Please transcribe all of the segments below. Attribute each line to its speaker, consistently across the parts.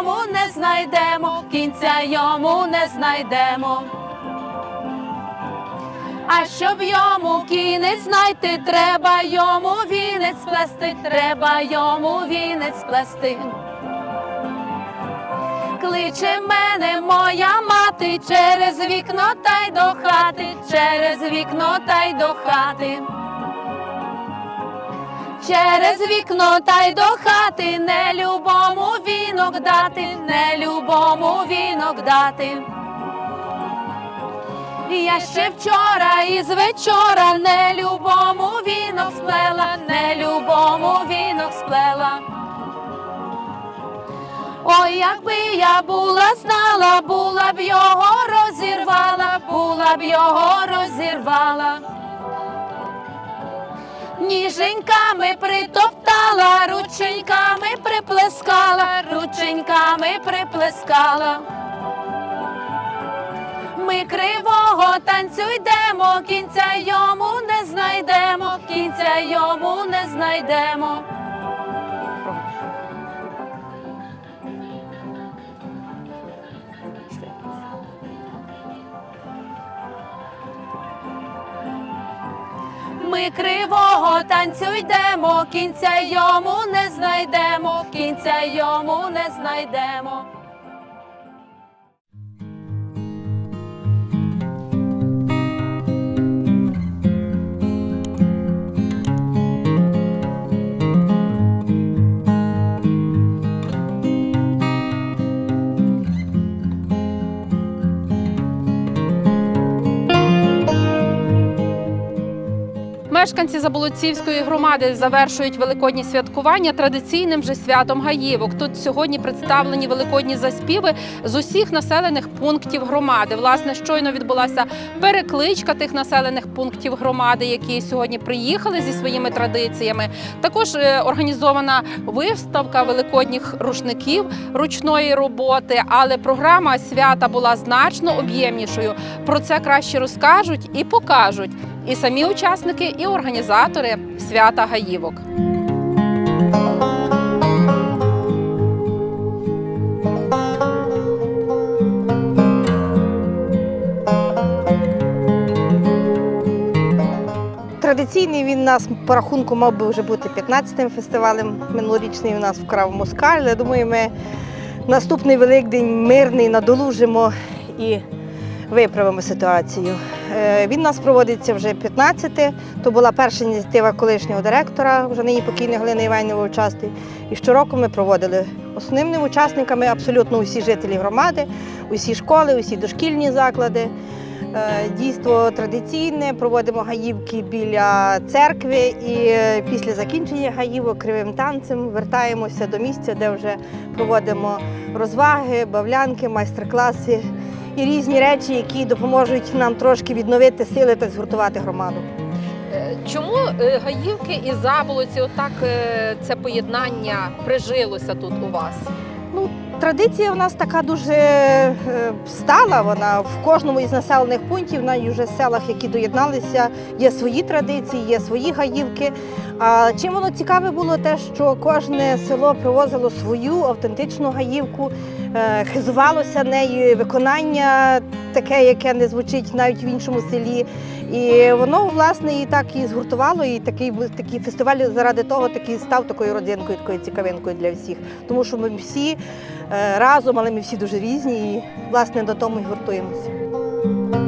Speaker 1: йому не знайдемо, кінця йому не знайдемо. А щоб йому кінець знайти, треба йому вінець плести, треба йому вінець плести. Кличе мене моя мати через вікно та й до хати, через вікно та й до хати. Через вікно та й до хати, не любому вінок дати, не любому вінок дати. Я ще вчора із вечора не любому вінок сплела, не любому вінок сплела. Ой, якби я була знала, була б його розірвала, була б його розірвала. Ніженьками притоптала, рученьками приплескала, рученьками приплескала. Ми кривого танцю йдемо, кінця йому не знайдемо, кінця йому не знайдемо. Ми кривого танцю йдемо, кінця йому не знайдемо, кінця йому не знайдемо.
Speaker 2: Мешканці Заболоцівської громади завершують великодні святкування традиційним же святом Гаївок. Тут сьогодні представлені великодні заспіви з усіх населених пунктів громади. Власне, щойно відбулася перекличка тих населених пунктів громади, які сьогодні приїхали зі своїми традиціями. Також е, організована виставка великодніх рушників ручної роботи. Але програма свята була значно об'ємнішою. Про це краще розкажуть і покажуть і самі учасники, і організатори свята Гаївок.
Speaker 3: Традиційний він у нас по рахунку мав би вже бути 15-м фестивалем. Минулорічний у нас вкрав москаль. Я думаю, ми наступний Великдень мирний надолужимо і виправимо ситуацію. Е, Він у нас проводиться вже 15-те. То була перша ініціатива колишнього директора, вже нині покійної Галини Іванівої участі. І щороку ми проводили основними учасниками абсолютно усі жителі громади, усі школи, усі дошкільні заклади. Е, Дійство традиційне, проводимо гаївки біля церкви і е, після закінчення гаївок кривим танцем вертаємося до місця, де вже проводимо розваги, бавлянки, майстер-класи і різні речі, які допоможуть нам трошки відновити сили та згуртувати громаду.
Speaker 2: Е, Чому е, Гаївки і Заболоці, отак е, це поєднання прижилося тут у вас?
Speaker 3: Традиція у нас така дуже е, стала. Вона в кожному із населених пунктів, навіть вже селах, які доєдналися, є свої традиції, є свої гаївки. А чим воно цікаве було те, що кожне село привозило свою автентичну гаївку, е, хизувалося нею, виконання таке, яке не звучить навіть в іншому селі. І воно власне і так і згуртувало, і такий такий фестиваль заради того такий став такою родзинкою, такою цікавинкою для всіх. Тому що ми всі е, разом, але ми всі дуже різні, і власне до тому і гуртуємося.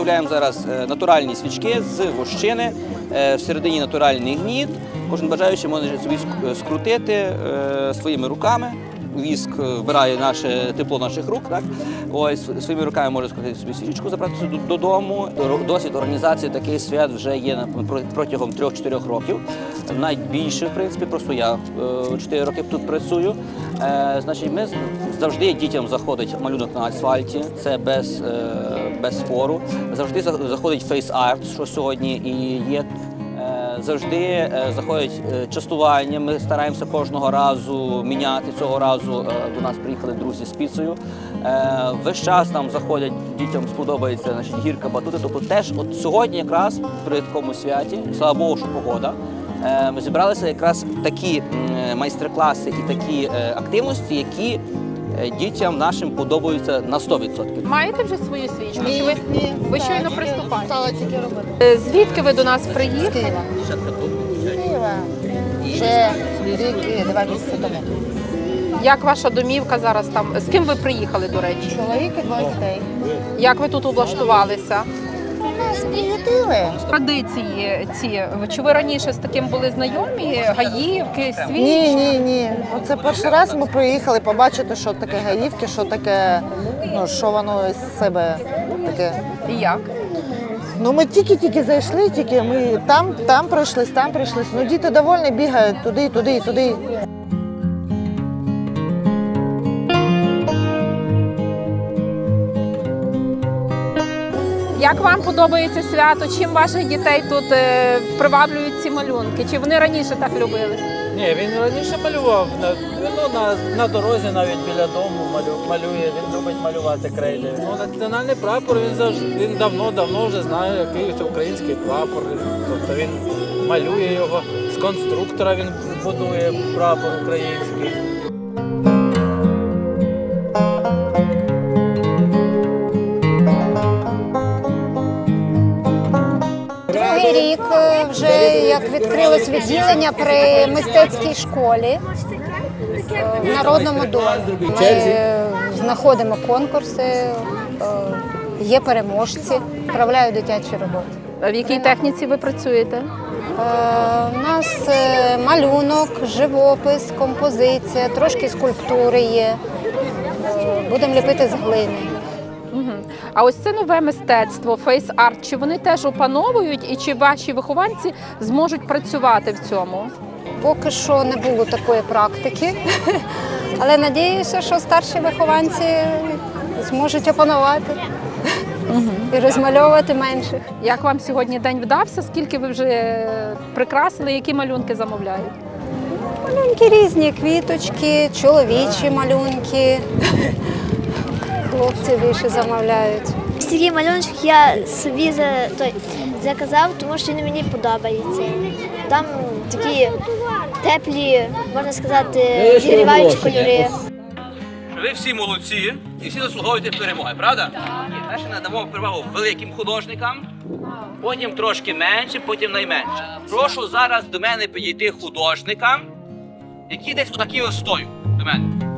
Speaker 4: Виготовляємо зараз е, натуральні свічки з вощини, е, всередині натуральний гніт. Кожен бажаючий може собі скрутити е, своїми руками. Віск вбирає наше тепло наших рук. Так? Ось своїми руками може скрутити собі свічку, забрати додому. Досвід організації таких свят вже є протягом 3-4 років. Навіть більше, в принципі, просто я 4 роки тут працюю. Значить, ми завжди дітям заходить малюнок на асфальті, це без, без спору. Завжди заходить фейс-арт, що сьогодні і є. Е, завжди е, заходять е, частування. Ми стараємося кожного разу міняти. Цього разу до нас приїхали друзі з піцею. Весь час там заходять, дітям сподобається значить, гірка батути. Тобто теж от сьогодні якраз при такому святі, слава Богу, що погода. Ми зібралися якраз такі майстер-класи і такі активності, які дітям нашим подобаються на 100%.
Speaker 2: Маєте вже свою свічку? Чи ви, ви щойно приступаєте?
Speaker 5: Стала тільки робити.
Speaker 2: Е, Звідки ви до нас
Speaker 5: З
Speaker 2: приїхали?
Speaker 5: Києва. Києва. Ще рік два місяці тому.
Speaker 2: Як ваша домівка зараз там? З ким ви приїхали, до речі?
Speaker 5: Чоловік і двоє дітей.
Speaker 2: Як ви тут облаштувалися?
Speaker 5: Нас.
Speaker 2: Традиції ці чи ви раніше з таким були знайомі? Гаївки, свічки?
Speaker 5: Ні, ні, ні. Оце перший раз ми приїхали побачити, що таке гаївки, що таке, ну що воно із себе таке.
Speaker 2: І як?
Speaker 5: Ну ми тільки-тільки зайшли, тільки ми там, там пройшлись, там пройшлись. Ну діти довольні бігають туди, туди, туди.
Speaker 2: Як вам подобається свято? Чим ваших дітей тут е, приваблюють ці малюнки? Чи вони раніше так любили?
Speaker 6: Ні, він раніше малював на, ну, на, на дорозі, навіть біля дому малю, малює, він любить малювати крейди. Ну, національний прапор він завжди він давно-давно вже знає, який це український прапор. Тобто він малює його з конструктора, він будує прапор український.
Speaker 7: Як відкрилось відділення при мистецькій школі е, в народному домі. Ми е, знаходимо конкурси, е, є переможці, вправляю дитячі роботи.
Speaker 2: А В якій техніці ви працюєте?
Speaker 7: У нас малюнок, живопис, композиція, трошки скульптури є. Будемо ліпити з глини.
Speaker 2: А ось це нове мистецтво, фейс-арт. Чи вони теж опановують і чи ваші вихованці зможуть працювати в цьому?
Speaker 7: Поки що не було такої практики, але надіюся, що старші вихованці зможуть опанувати і розмальовувати менших.
Speaker 2: Як вам сьогодні день вдався? Скільки ви вже прикрасили? Які малюнки замовляють?
Speaker 7: Малюнки різні, квіточки, чоловічі малюнки. Хлопці більше замовляють.
Speaker 8: Такий малюночок я собі за, той, заказав, тому що він мені подобається. Там такі теплі, можна сказати, зігріваючі кольори.
Speaker 4: Ви всі молодці і всі заслуговуєте перемоги, правда? Перше надамо перевагу великим художникам, потім трошки менше, потім найменше. Прошу зараз до мене підійти художникам, які десь отакі ось стоють до мене.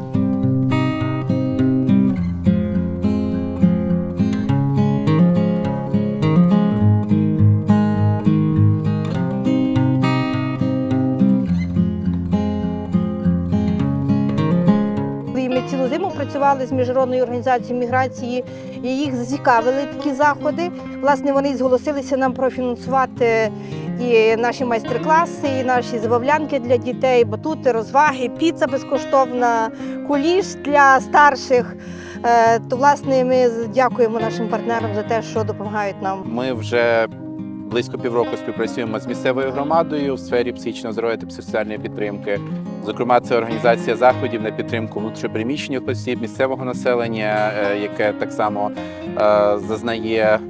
Speaker 3: Працювали з міжнародною організацією міграції, і їх зацікавили такі заходи. Власне, вони зголосилися нам профінансувати і наші майстер-класи, і наші забавлянки для дітей, батути, розваги, піца безкоштовна, куліш для старших. Е, То, власне, ми дякуємо нашим партнерам за те, що допомагають нам.
Speaker 9: Ми вже близько півроку співпрацюємо з місцевою громадою в сфері психічного здоров'я та психосоціальної підтримки. Зокрема, це організація заходів на підтримку внутрішньопереміщених осіб, місцевого населення, е, яке так само е, зазнає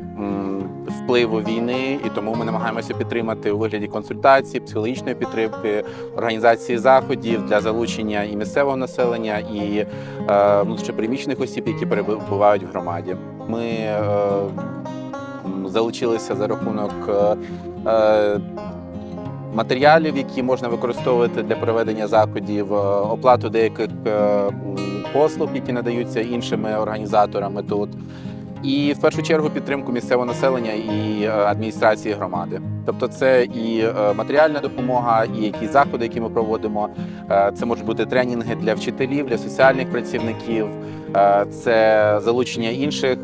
Speaker 9: впливу війни, і тому ми намагаємося підтримати у вигляді консультацій, психологічної підтримки, організації заходів для залучення і місцевого населення, і е, внутрішньопереміщених осіб, які перебувають в громаді. Ми залучилися за рахунок е, е, матеріалів, які можна використовувати для проведення заходів, е, оплату деяких послуг, які надаються іншими організаторами тут. І в першу чергу підтримку місцевого населення і адміністрації громади. Тобто, це і матеріальна допомога, і якісь заходи, які ми проводимо. Це можуть бути тренінги для вчителів, для соціальних працівників, це залучення інших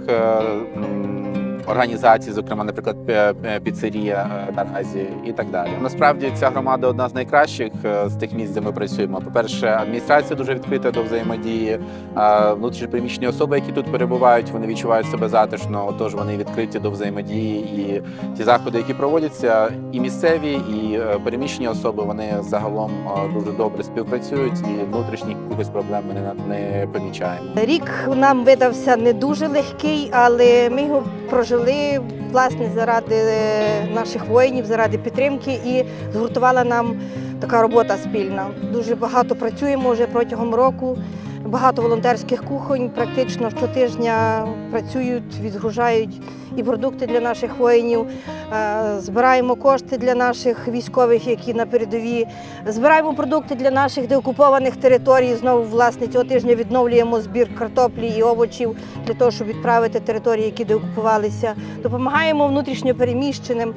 Speaker 9: організацій, зокрема, наприклад, піцерія е, наразі і так далі. Насправді ця громада одна з найкращих е, з тих місць, де ми працюємо. По-перше, адміністрація дуже відкрита до взаємодії. е, Внутрішньопереміщені особи, які тут перебувають, вони відчувають себе затишно, отож вони відкриті до взаємодії. І ті заходи, які проводяться, і місцеві, і е, переміщені особи, вони загалом е, дуже добре співпрацюють і внутрішніх якихось проблем ми не помічаємо.
Speaker 3: Рік нам видався не дуже легкий, але ми його прожили власне заради наших воїнів, заради підтримки і згуртувала нам така робота спільна. Дуже багато працюємо вже протягом року. Багато волонтерських кухонь практично щотижня працюють, відгружають і продукти для наших воїнів. Е, Збираємо кошти для наших військових, які на передовій. Збираємо продукти для наших деокупованих територій. Знову власне цього тижня відновлюємо збір картоплі і овочів для того, щоб відправити території, які деокупувалися. Допомагаємо внутрішньо переміщеним.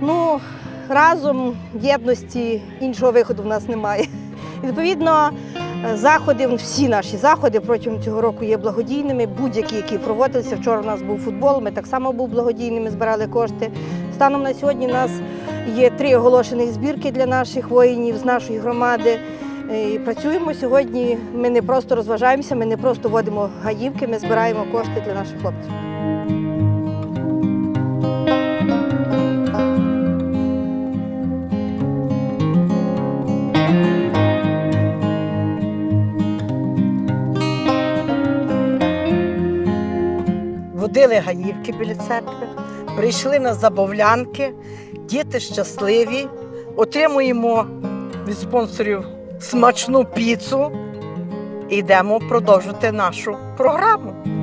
Speaker 3: Ну разом єдності іншого виходу в нас немає. Відповідно, заходи, всі наші заходи протягом цього року є благодійними. Будь-які, які проводилися. Вчора у нас був футбол. Ми так само був благодійним, ми збирали кошти. Станом на сьогодні у нас є три оголошених збірки для наших воїнів з нашої громади. Е, І працюємо сьогодні. Ми не просто розважаємося, ми не просто водимо гаївки, ми збираємо кошти для наших хлопців.
Speaker 10: Водили гаївки біля церкви, прийшли на забавлянки, діти щасливі, отримуємо від спонсорів смачну піцу. І йдемо продовжити нашу програму.